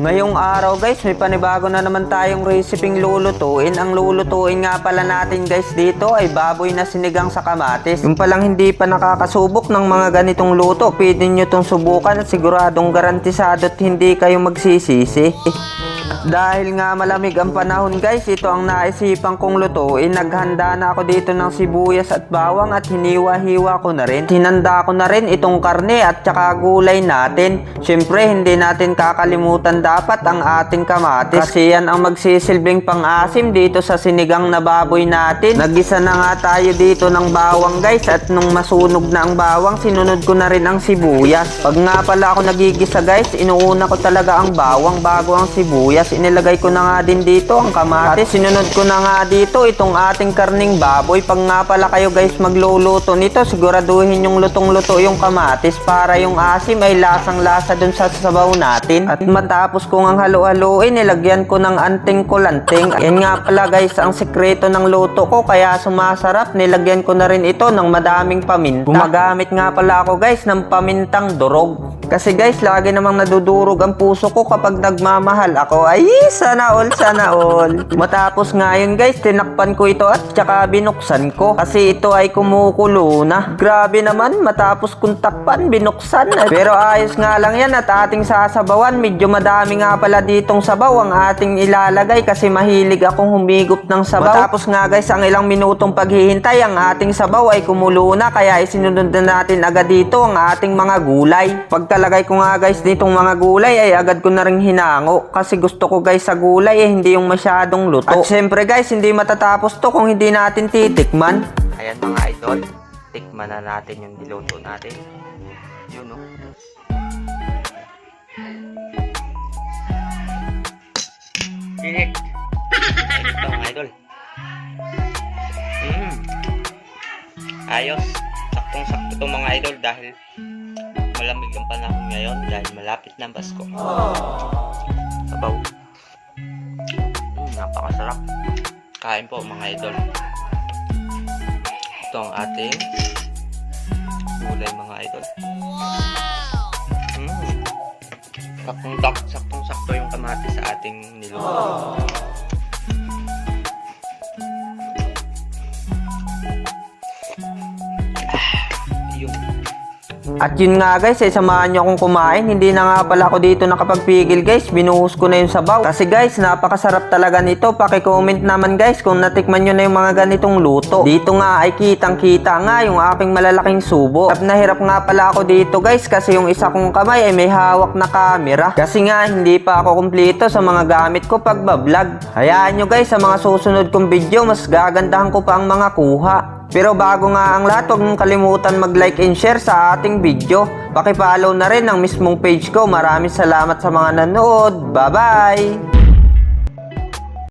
Ngayong araw guys, may panibago na naman tayong reseping lulutuin. Ang lulutuin nga pala natin guys dito ay baboy na sinigang sa kamatis. Yung palang hindi pa nakakasubok ng mga ganitong luto, pwede nyo tong subukan at siguradong garantisado at hindi kayo magsisisi. Dahil nga malamig ang panahon guys, ito ang naisipan kong lutuin. Naghanda na ako dito ng sibuyas at bawang at hiniwa-hiwa ko na rin. Hinanda ko na rin itong karne at saka gulay natin. Siyempre, hindi natin kakalimutan dapat ang ating kamatis. Kasi yan ang magsisilbing pang-asim dito sa sinigang na baboy natin. Nagisa na nga tayo dito ng bawang guys at nung masunog na ang bawang, sinunod ko na rin ang sibuyas. Pag nga pala ako nagigisa guys, inuuna ko talaga ang bawang bago ang sibuyas. Inilagay ko na nga din dito ang kamatis. Sinunod ko na nga dito itong ating karning baboy. Pag nga pala kayo guys magluluto nito, siguraduhin yung lutong-luto yung kamatis para yung asim ay lasang-lasa dun sa sabaw natin. At matapos kong ang halo-haloin, nilagyan ko ng anting kulanting. Yan nga pala guys ang sekreto ng luto ko kaya sumasarap. Nilagyan ko na rin ito ng madaming paminta. Gumagamit nga pala ako guys ng pamintang durog. Kasi guys, lagi namang nadudurog ang puso ko kapag nagmamahal ako. Ay, sana all, sana all. Matapos nga yun guys, tinakpan ko ito at tsaka binuksan ko. Kasi ito ay kumukulo na. Grabe naman, matapos kong takpan, binuksan. Pero ayos nga lang yan at ating sasabawan. Medyo madami nga pala ditong sabaw ang ating ilalagay kasi mahilig akong humigop ng sabaw. Matapos nga guys, ang ilang minutong paghihintay, ang ating sabaw ay kumulo na. Kaya isinunod na natin agad dito ang ating mga gulay. Pagkalagay ko nga guys ditong mga gulay ay agad ko na rin hinango. Kasi gusto ko guys sa gulay eh, hindi yung masyadong luto. At syempre guys, hindi matatapos to kung hindi natin titikman. Ayan mga idol, tikman na natin yung diluto natin. Yun. Init. Init to mga idol. Mm. Ayos. Saktong-sakto to mga idol dahil malamig ang panahon ngayon dahil malapit na ang Pasko. Sabaw. Mm, napakasarap. Kain po mga idol. Ito ang ating gulay mga idol. Mm. Saktong saktong sakto yung kamatis sa ating niluto. At yun nga guys, eh, samahan nyo akong kumain. Hindi na nga pala ako dito nakapagpigil guys. Binuhos ko na yung sabaw. Kasi guys, napakasarap talaga nito. Paki-comment naman guys kung natikman nyo na yung mga ganitong luto. Dito nga ay kitang-kita nga yung aking malalaking subo. At nahirap nga pala ako dito guys kasi yung isa kong kamay ay may hawak na camera. Kasi nga, hindi pa ako kumpleto sa mga gamit ko pag bablog. Hayaan nyo guys, sa mga susunod kong video, mas gagandahan ko pa ang mga kuha. Pero bago nga ang lahat, huwag mong kalimutan mag-like and share sa ating video. Pakipollow na rin ang mismong page ko. Maraming salamat sa mga nanood. Bye-bye!